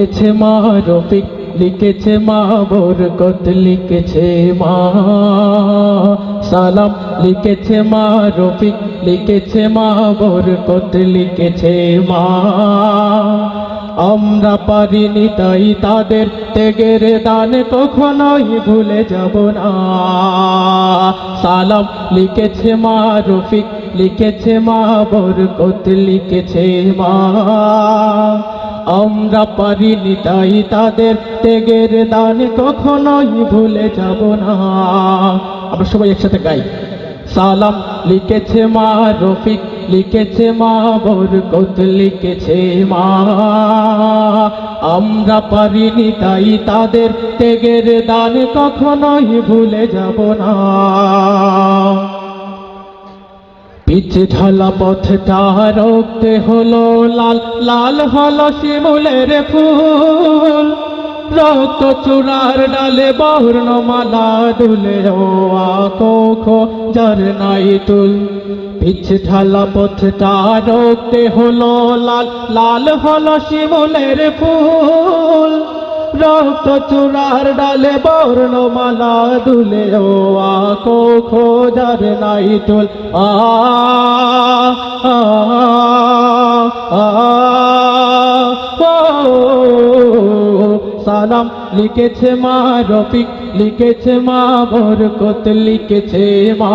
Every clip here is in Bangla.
লিখেছে মা রফিক, লিখেছে মা বরকত, লিখেছে মা সালাম। লিখেছে মা রফিক, লিখেছে মা বরকত, লিখেছে মা আমরা পারিনি তাই তাদের ত্যাগের দান কখনোই ভুলে যাব না। সালাম লিখেছে মা রফিক, লিখেছে মা বরকত, লিখেছে মা। আমরা পারিনি তাই তাদের ত্যাগের দান কখনোই ভুলে যাব না। আমরা সবাই একসাথে গাই। সালাম লিখেছে মা রফিক লিখেছে মা, বরকত লিখেছে মা। আমরা পারিনি তাই তাদের ত্যাগের দান কখনোই ভুলে যাব না। পিছে ঢালা পথটা রক্তে হলো লাল লাল হলো শিমুলের ফুল। রক্ত চূড়ার ডালে বর্ণমালা দুলে ও আকোখ যার নাই তুল। পিছে ঢালা পথটা রক্তে হলো লাল। লাল হলো শিমুলের ফুল। রক্ত চূড়ার ডালে বর্ণমালা দুলে ও আকো, খোজার নাই তুল আ সালাম লিখেছে মা রফিক, লিখেছে মা বরকত, লিখেছে মা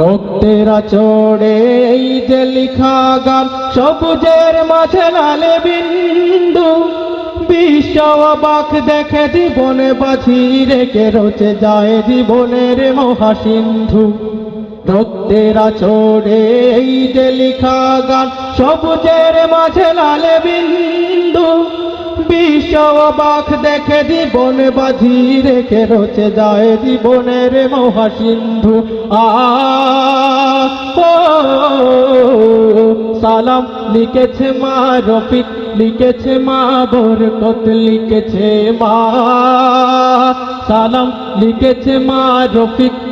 রক্তেরা চড়ে এই যে লিখা গান, সবুজের মাঝে লালে বিন্দু। বিশ্ব অবাক দেখে জীবনে বাছি রেখে রচে যায় জীবনের মহাসিন্ধু। রক্তেরা চড়ে এই যে লিখা গান, সবুজের মাঝে লালে বিন্দু। বিশ্ব অবাক দেখে জীবন বাজি রেখে রচে যায় জীবনের মহাসিন্ধু। আ সালাম লিখেছে মা রফিক, লিখেছে মা বরকত, লিখেছে মা। সালাম লিখেছে মা রফিক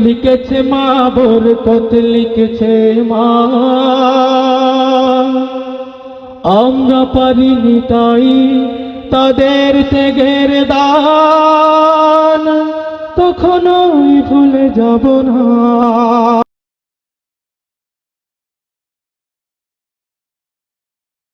লিখেছে মা বরকত লিখেছে মা। আমরা পারিনি তাই তাদের ত্যাগের দান, তখনই ভুলে যাব না।